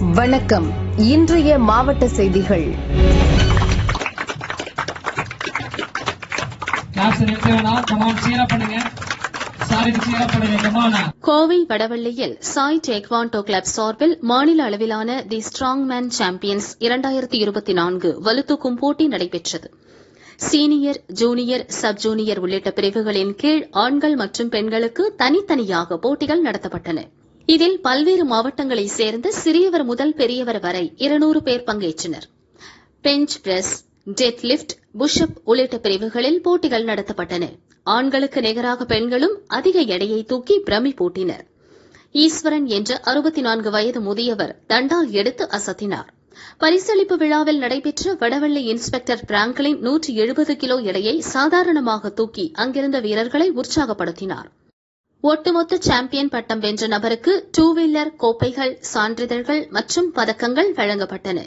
வணக்கம். இன்றைய மாவட்ட செய்திகள். கோவை வடவள்ளியில் சாய் டேக்வாண்டோ கிளப் சார்பில் மாநில அளவிலான தி ஸ்ட்ராங் மேன் சாம்பியன்ஸ் இரண்டாயிரத்தி இருபத்தி நான்கு வலுத்தூக்கும் போட்டி நடைபெற்றது. சீனியர் ஜூனியர் சப் ஜூனியர் உள்ளிட்ட பிரிவுகளின் கீழ் ஆண்கள் மற்றும் பெண்களுக்கு தனித்தனியாக போட்டிகள் நடத்தப்பட்டன. இதில் பல்வேறு மாவட்டங்களைச் சேர்ந்த சிறியவர் முதல் பெரியவர் வரை இருநூறு பேர் பங்கேற்றனர். Bench press deadlift push up உள்ளிட்ட பிரிவுகளில் போட்டிகள் நடத்தப்பட்டன. ஆண்களுக்கு நிகராக பெண்களும் அதிக எடையை தூக்கி பிரமி பூட்டினர். ஈஸ்வரன் என்ற அறுபத்தி நான்கு வயது முதியவர் தண்டால் எடுத்து அசத்தினார். பரிசளிப்பு விழாவில் நடைபெற்ற வடவள்ளி இன்ஸ்பெக்டர் பிராங்கலின் நூற்றி எழுபது கிலோ எடையை சாதாரணமாக தூக்கி அங்கிருந்த வீரர்களை உற்சாகப்படுத்தினார். ஒட்டுமொத்த சாம்பியன் பட்டம் வென்ற நபருக்கு டூ வீலர் கோப்பைகள் சான்றிதழ்கள் மற்றும் பதக்கங்கள் வழங்கப்பட்டன.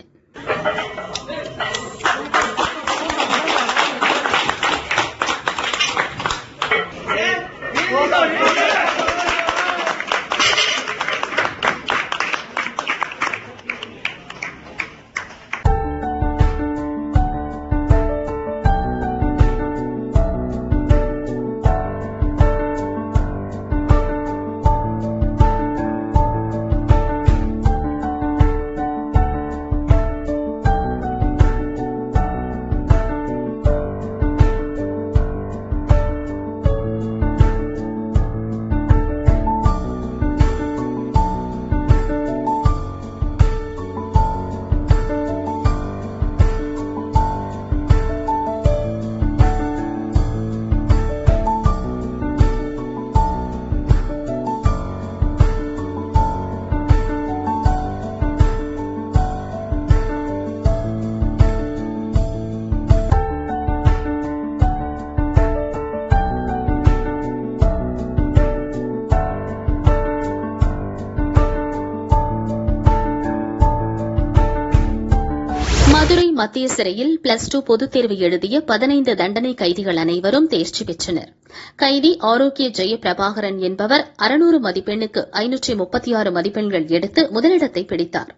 மதுரை மத்திய சிறையில் பிளஸ் டூ பொதுத் தேர்வு எழுதிய பதினைந்து தண்டனை கைதிகள் அனைவரும் தேர்ச்சி பெற்றனர். கைதி ஆரோக்கிய ஜெயபிரபாகரன் என்பவர் அறுநூறு மதிப்பெண்ணுக்கு ஐநூற்றி முப்பத்தி ஆறு மதிப்பெண்கள் எடுத்து முதலிடத்தை பிடித்தார்.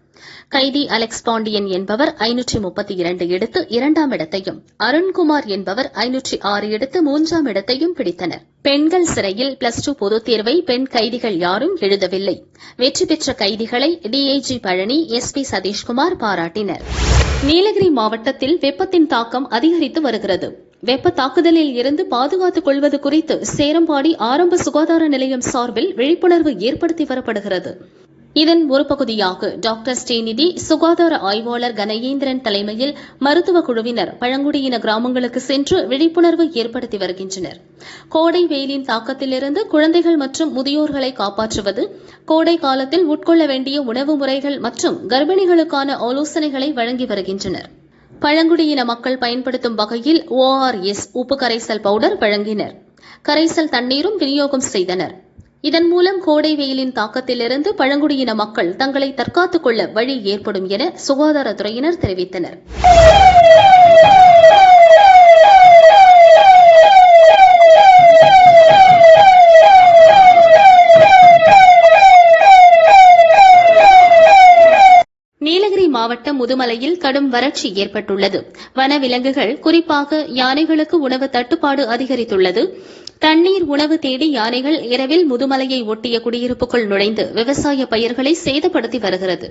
கைதி அலெக்ஸ் பாண்டியன் என்பவர் ஐநூற்றி முப்பத்தி இரண்டு எடுத்து இரண்டாம் இடத்தையும் அருண்குமார் என்பவர் ஐநூற்றி ஆறு எடுத்து மூன்றாம் இடத்தையும் பிடித்தனர். பெண்கள் சிறையில் பிளஸ் டூ பொதுத் தேர்வை பெண் கைதிகள் யாரும் எழுதவில்லை. வெற்றி பெற்ற கைதிகளை DIG Palani S P Satheeshkumar பாராட்டினர். Nilgiri மாவட்டத்தில் வெப்பத்தின் தாக்கம் அதிகரித்து வருகிறது. வெப்ப தாக்குதலில் இருந்து பாதுகாத்துக் கொள்வது குறித்து சேரம்பாடி ஆரம்ப சுகாதார நிலையம் சார்பில் விழிப்புணர்வு ஏற்படுத்தி வரப்படுகிறது. இதன் ஒரு பகுதியாக டாக்டர் ஸ்ரீநிதி சுகாதார ஆய்வாளர் கணேந்திரன் தலைமையில் மருத்துவ குழுவினர் பழங்குடியின கிராமங்களுக்கு சென்று விழிப்புணர்வு ஏற்படுத்தி வருகின்றனர். கோடை வெயிலின் தாக்கத்திலிருந்து குழந்தைகள் மற்றும் முதியோர்களை காப்பாற்றுவது கோடை காலத்தில் உட்கொள்ள வேண்டிய உணவு முறைகள் மற்றும் கர்ப்பிணிகளுக்கான ஆலோசனைகளை வழங்கி வருகின்றனர். பழங்குடியின மக்கள் பயன்படுத்தும் வகையில் ஓஆர்எஸ் உப்பு கரைசல் பவுடர் வழங்கினர். கரைசல் தண்ணீரும் விநியோகம் செய்தனர். இதன் மூலம் கோடை வெயிலின் தாக்கத்திலிருந்து பழங்குடியின மக்கள் தங்களை தற்காத்துக் கொள்ள வழி ஏற்படும் என சுகாதாரத்துறையினர் தெரிவித்தனர். நீலகிரி மாவட்டம் முதுமலையில் கடும் வறட்சி ஏற்பட்டுள்ளது. வனவிலங்குகள் குறிப்பாக யானைகளுக்கு உணவு தட்டுப்பாடு அதிகரித்துள்ளது. தண்ணீர் உணவு தேடி யானைகள் இரவில் முதுமலையை ஒட்டிய குடியிருப்புக்குள் நுழைந்து விவசாய பயிர்களை சேதப்படுத்தி வருகிறது.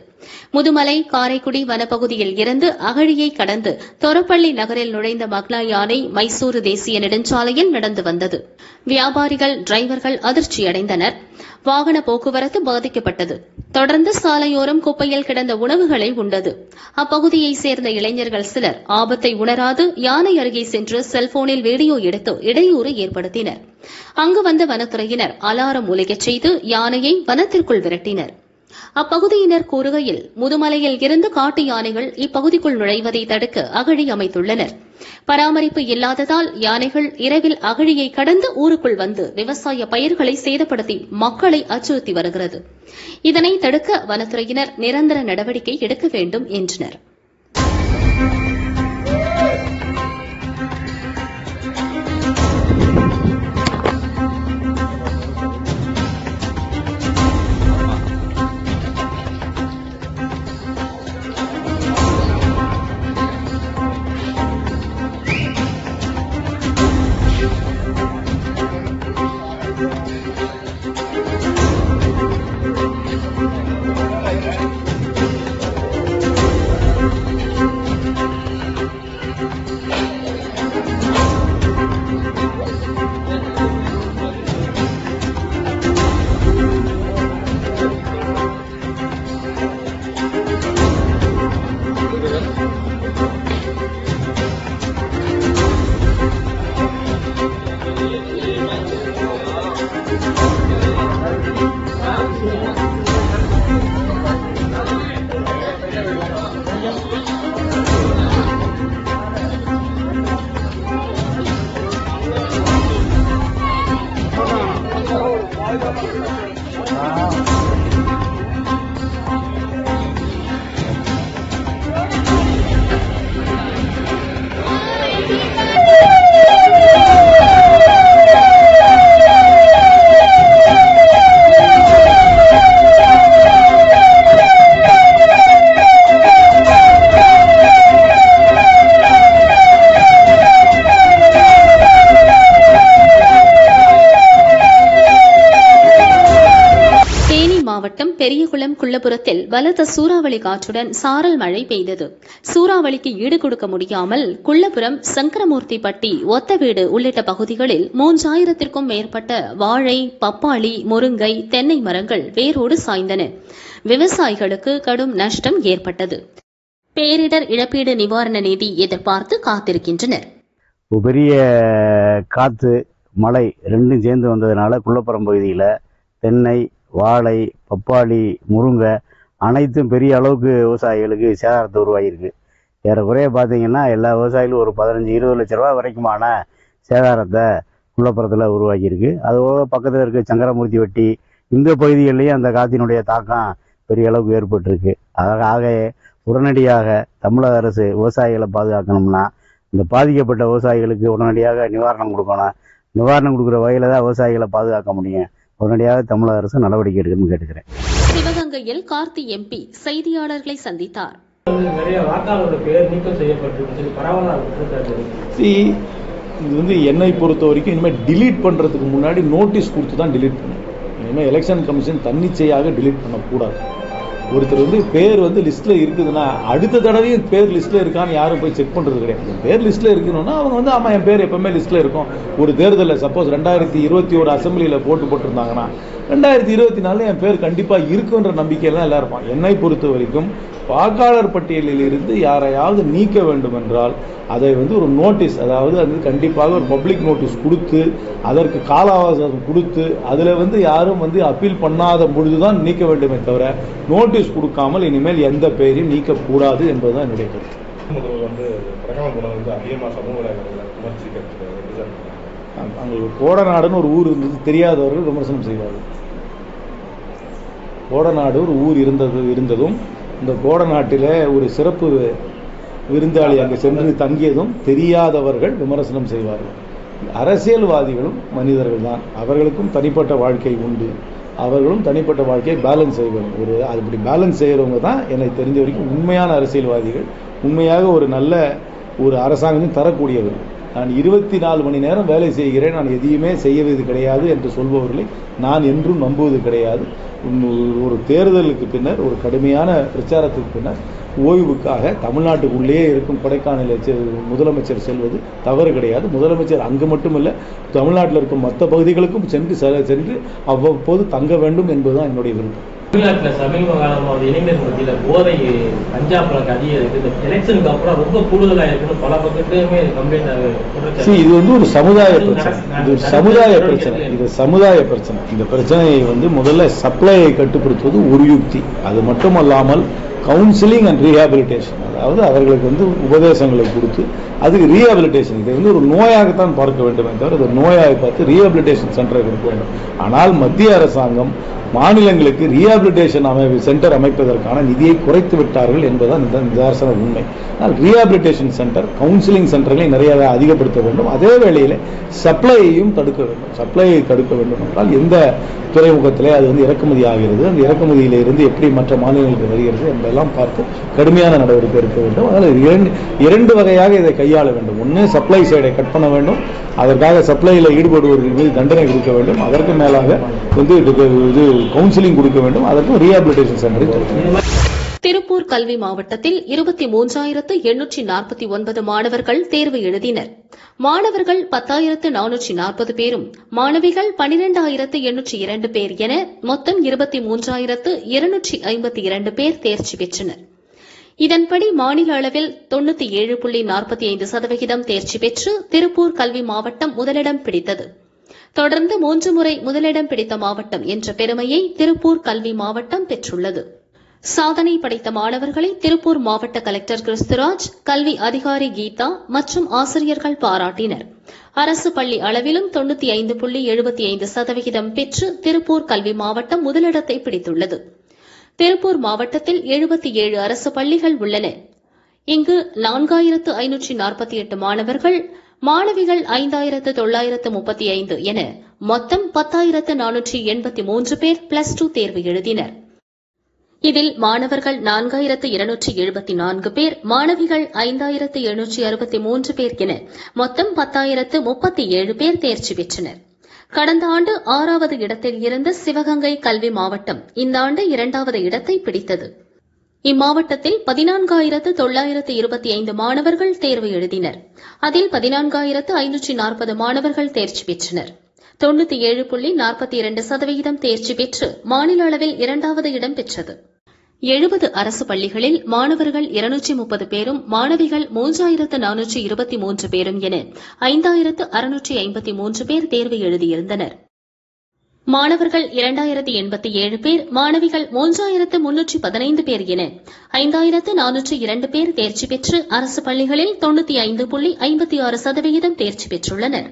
முதுமலை காரைக்குடி வனப்பகுதியில் இருந்து அகழியை கடந்து தொரப்பள்ளி நகரில் நுழைந்த மக்னா யானை மைசூரு தேசிய நெடுஞ்சாலையில் நடந்து வந்தது. வியாபாரிகள் டிரைவர்கள் அதிர்ச்சியடைந்தனர். வாகன போக்குவரத்து பாதிக்கப்பட்டது. தொடர்ந்து சாலையோரம் குப்பையில் கிடந்த உணவுகளை உண்டது. அப்பகுதியைச் சேர்ந்த இளைஞர்கள் சிலர் ஆபத்தை உணராது யானை அருகே சென்று செல்போனில் வீடியோ எடுத்து இடையூறு ஏற்படுத்தினர். அங்கு வந்த வனத்துறையினர் அலாரம் ஒலிக்கச் செய்து யானையை வனத்திற்குள் விரட்டினர். அப்பகுதியினர் கூறுகையில் முதுமலையில் இருந்து காட்டு யானைகள் இப்பகுதிக்குள் நுழைவதை தடுக்க அகழி அமைத்துள்ளனர். பராமரிப்பு இல்லாததால் யானைகள் இரவில் அகழியை கடந்து ஊருக்குள் வந்து விவசாய பயிர்களை சேதப்படுத்தி மக்களை அச்சுறுத்தி வருகிறது. இதனை தடுக்க வனத்துறையினர் நிரந்தர நடவடிக்கை எடுக்க வேண்டும் என்றனர். குளம் குள்ளபுரத்தில் பலத்த சூறாவளி காற்றுடன் சாரல் மழை பெய்தது. சூறாவளிக்கு ஈடு கொடுக்க முடியாமல் குள்ளபுரம் சங்கரமூர்த்தி பட்டி ஒத்த வீடு உள்ளிட்ட பகுதிகளில் மூன்றாயிரத்திற்கும் மேற்பட்ட வாழை பப்பாளி முருங்கை தென்னை மரங்கள் வேரோடு சாய்ந்தன. விவசாயிகளுக்கு கடும் நஷ்டம் ஏற்பட்டது. பேரிடர் இழப்பீடு நிவாரண நிதி எதிர்பார்த்து காத்திருக்கின்றனர். ஒரு பெரிய காற்று மழை ரெண்டும் சேர்ந்து வந்ததுனால குள்ளப்புறம் பகுதியில் தென்னை வாழை பப்பாளி முருங்கை அனைத்தும் பெரிய அளவுக்கு விவசாயிகளுக்கு சேதாரத்தை உருவாகியிருக்கு ஏறக்குறைய பார்த்தீங்கன்னா எல்லா விவசாயிகளும் ஒரு பதினஞ்சு இருபது லட்ச ரூபா வரைக்குமான சேதாரத்தை குள்ளப்புறத்தில் உருவாக்கியிருக்கு. அதுபோக பக்கத்தில் இருக்க சங்கரமூர்த்தி வெட்டி இந்த பகுதிகளிலையும் அந்த காற்றினுடைய தாக்கம் பெரிய அளவுக்கு ஏற்பட்டிருக்கு. அதாக ஆக உடனடியாக தமிழக அரசு விவசாயிகளை பாதுகாக்கணும்னா இந்த பாதிக்கப்பட்ட விவசாயிகளுக்கு உடனடியாக நிவாரணம் கொடுக்கணும். நிவாரணம் கொடுக்குற வகையில் தான் விவசாயிகளை பாதுகாக்க முடியும். உடனடியாக தமிழக அரசு நடவடிக்கை எடுக்கணும்னு கேட்டுக்கிறேன். சிவகங்கையில் கார்த்தி எம்பி செய்தியாளர்களை சந்தித்தார். இது வந்து என்னை பொறுத்த வரைக்கும் இனிமேல் delete பண்ணுறதுக்கு முன்னாடி நோட்டீஸ் கொடுத்து தான் delete பண்ணணும். இனிமேல் எலெக்ஷன் கமிஷன் தன்னிச்சையாக delete பண்ணக்கூடாது. ஒருத்தர் வந்து பேர் வந்து லிஸ்ட்டில் இருக்குதுன்னா அடுத்த தடவையும் பேர் லிஸ்ட்டில் இருக்கான்னு யாரும் போய் செக் பண்ணுறது கிடையாது. பேர் லிஸ்ட்டில் இருக்கணும்னா அவங்க வந்து ஆமாம் என் பேர் எப்பவுமே லிஸ்ட்டில் இருக்கும். ஒரு தேர்தலில் சப்போஸ் ரெண்டாயிரத்தி இருபத்தி ஒரு அசம்பிளியில் போட்டு போட்டிருந்தாங்கன்னா ரெண்டாயிரத்தி இருபத்தி நாலில் என் பேர் கண்டிப்பாக இருக்குன்ற நம்பிக்கையில் தான் எல்லாம் இருப்பான் என்னை பொறுத்த வரைக்கும் வாக்காளர் பட்டியலில் இருந்து யாரையாவது நீக்க வேண்டும் என்றால் அதை வந்து ஒரு நோட்டீஸ் அதாவது அது கண்டிப்பாக ஒரு பப்ளிக் நோட்டீஸ் கொடுத்து அதற்கு கால அவகாசம் கொடுத்து அதில் வந்து யாரும் வந்து அப்பீல் பண்ணாத பொழுதுதான் நீக்க வேண்டுமே தவிர நோட்டீஸ் கொடுக்காமல் இனிமேல் எந்த பெயரையும் நீக்கக்கூடாது என்பதுதான் என்னுடைய கருத்து. அங்க- கோடநாடுன்னு ஒரு ஊர் இருந்தது தெரியாதவர்கள் விமர்சனம் செய்வார்கள். கோடநாடு ஒரு ஊர் இருந்தது இருந்ததும் இந்த கோடநாட்டில் ஒரு சிறப்பு விருந்தாளி அங்கே சென்று தங்கியதும் தெரியாதவர்கள் விமர்சனம் செய்வார்கள். அரசியல்வாதிகளும் மனிதர்கள் தான். அவர்களுக்கும் தனிப்பட்ட வாழ்க்கை உண்டு. அவர்களும் தனிப்பட்ட வாழ்க்கையை பேலன்ஸ் செய்வாங்க ஒரு அப்படி பேலன்ஸ் செய்கிறவங்க தான் என்னை தெரிஞ்ச வரைக்கும் உண்மையான அரசியல்வாதிகள் உண்மையாக ஒரு நல்ல ஒரு அரசாங்கத்தையும் தரக்கூடியவர்கள். நான் இருபத்தி நாலு மணி நேரம் வேலை செய்கிறேன் நான் எதையுமே செய்வது கிடையாது என்று சொல்பவர்களை நான் என்றும் நம்புவது கிடையாது. ஒரு தேர்தலுக்கு பின்னர் ஒரு கடுமையான பிரச்சாரத்துக்கு பின்னர் ஓய்வுக்காக தமிழ்நாட்டுக்குள்ளேயே இருக்கும் கொடைக்கானலில் செ- முதலமைச்சர் செல்வது தவறு கிடையாது. முதலமைச்சர் அங்கு மட்டுமல்ல தமிழ்நாட்டில் இருக்கும் மற்ற பகுதிகளுக்கும் சென்று சென்று அவ்வப்போது தங்க வேண்டும் என்பதுதான் என்னுடைய விருப்பம். தமிழ்நாட்டில் சமீப காலமாக வந்து இளைஞர் மத்தியில் போதை பழக்கம் அதிகம் இருக்கு. இந்த எலெக்ஷனுக்கு அப்புறம் ரொம்ப கூடுதலாக இருக்குன்னு பல கம்ப்ளைண்ட் See, இது வந்து ஒரு சமுதாய பிரச்சனை. இது ஒரு சமுதாய பிரச்சனை. இது சமுதாய பிரச்சனை. இந்த பிரச்சனையை வந்து முதல்ல சப்ளையை கட்டுப்படுத்துவது ஒரு யுக்தி. அது மட்டுமல்லாமல் கவுன்சிலிங் அண்ட் ரீஹாபிலிட்டேஷன் அதாவது அவர்களுக்கு வந்து உபதேசங்களை கொடுத்து அதுக்கு ரீஹாபிலிட்டேஷன் இதை வந்து ஒரு நோயாகத்தான் பார்க்க வேண்டுமே தவிர அது நோயாக பார்த்து ரீஹாபிலிட்டேஷன் சென்டரை கொடுக்க வேண்டும். ஆனால் மத்திய அரசாங்கம் மாநிலங்களுக்கு ரீஹாபிலிட்டேஷன் அமை சென்டர் அமைப்பதற்கான நிதியை குறைத்து விட்டார்கள் என்பதுதான் இந்த நிதர்சன உண்மை. ஆனால் ரீஹாபிலிட்டேஷன் சென்டர் கவுன்சிலிங் சென்டர்களை நிறைய அதிகப்படுத்த வேண்டும். அதே வேளையில் சப்ளையையும் தடுக்க வேண்டும். சப்ளையை தடுக்க வேண்டும் என்றால் எந்த துறைமுகத்திலே அது வந்து இறக்குமதி ஆகிறது அந்த இறக்குமதியிலிருந்து எப்படி மற்ற மாநிலங்களுக்கு வருகிறது என்பதெல்லாம் பார்த்து கடுமையான நடவடிக்கை எடுக்க இருக்க வேண்டும். அதனால் இரண்டு இரண்டு வகையாக இதை கையாள வேண்டும். ஒன்று சப்ளை சைடை கட் பண்ண வேண்டும். அதற்காக சப்ளையில் ஈடுபடுவர்கள் மீது தண்டனை கொடுக்க வேண்டும். அதற்கு மேலாக வந்து இது கவுன்சிலிங் கொடுக்க வேண்டும். அதற்கும் ரீஹாபிலிட்டேஷன் சென்டரை திருப்பூர் கல்வி மாவட்டத்தில் இருபத்தி மூன்றாயிரத்து எண்ணூற்றி நாற்பத்தி ஒன்பது மாணவர்கள் தேர்வு எழுதினர். மாணவர்கள் பத்தாயிரத்து நானூற்றி நாற்பது பேரும் மாணவிகள் பனிரெண்டாயிரத்து எண்ணூற்றி இரண்டு பேர் என மொத்தம் இருபத்தி மூன்றாயிரத்து இருநூற்றி ஐம்பத்தி இரண்டு பேர் தேர்ச்சி பெற்றனா் இதன்படி மாநில அளவில் தொண்ணூத்தி ஏழு புள்ளி நாற்பத்தி ஐந்து சதவிகிதம் தேர்ச்சி பெற்று திருப்பூர் கல்வி மாவட்டம் முதலிடம் பிடித்தது. தொடர்ந்து மூன்று முறை முதலிடம் பிடித்த மாவட்டம் என்ற பெருமையை திருப்பூர் கல்வி மாவட்டம் பெற்றுள்ளது. சாதனை படைத்த மாணவர்களை திருப்பூர் மாவட்ட கலெக்டர் கிறிஸ்துராஜ் கல்வி அதிகாரி கீதா மற்றும் ஆசிரியர்கள் பாராட்டினர். அரசு பள்ளி அளவிலும் தொண்ணூத்தி ஐந்து புள்ளி எழுபத்தி ஐந்து சதவிகிதம் பெற்று திருப்பூர் கல்வி மாவட்டம் முதலிடத்தை பிடித்துள்ளது. திருப்பூர் மாவட்டத்தில் எழுபத்தி ஏழு அரசு பள்ளிகள் உள்ளன. இங்கு நான்காயிரத்து ஐநூற்றி நாற்பத்தி எட்டு மாணவர்கள் மாணவிகள் ஐந்தாயிரத்து தொள்ளாயிரத்து முப்பத்தி ஐந்து என மொத்தம் பத்தாயிரத்து நானூற்றி எண்பத்தி மூன்று பேர் பிளஸ் டூ தேர்வு எழுதினர். இதில் மாணவர்கள் நான்காயிரத்து இருநூற்றி எழுபத்தி நான்கு பேர் மாணவிகள் ஐந்தாயிரத்து எழுநூற்றி அறுபத்தி மூன்று பேர் என மொத்தம் பத்தாயிரத்து முப்பத்தி ஏழு பேர் தேர்ச்சி பெற்றனர். கடந்த ஆண்டு ஆறாவது இடத்தில் இருந்த சிவகங்கை கல்வி மாவட்டம் இந்த ஆண்டு இரண்டாவது இடத்தை பிடித்தது. இம்மாவட்டத்தில் பதினான்காயிரத்து தொள்ளாயிரத்து இருபத்தி ஐந்து மாணவர்கள் தேர்வு எழுதினர். அதில் பதினான்காயிரத்து ஐநூற்றி நாற்பது மாணவர்கள் தேர்ச்சி பெற்றனர். தொண்ணூத்தி ஏழு புள்ளி நாற்பத்தி இரண்டு சதவிகிதம் தேர்ச்சி பெற்று மாநில அளவில் இரண்டாவது இடம் பெற்றது. எழுபது அரசு பள்ளிகளில் மாணவர்கள் இருநூற்றி முப்பது பேரும் மாணவிகள் மூன்றாயிரத்து நானூற்றி இருபத்தி மூன்று பேரும் என ஐந்தாயிரத்து அறுநூற்றி ஐம்பத்தி மூன்று பேர் தேர்வு எழுதியிருந்தனர். மாணவர்கள் இரண்டாயிரத்து எண்பத்தி ஏழு பேர் மாணவிகள் மூன்றாயிரத்து முன்னூற்றி பதினைந்து பேர் என ஐந்தாயிரத்து நானூற்று இரண்டு பேர் தேர்ச்சி பெற்று அரசு பள்ளிகளில் தொண்ணூத்தி ஐந்து புள்ளி ஐம்பத்தி ஆறு சதவிகிதம் தேர்ச்சி பெற்றுள்ளனர்.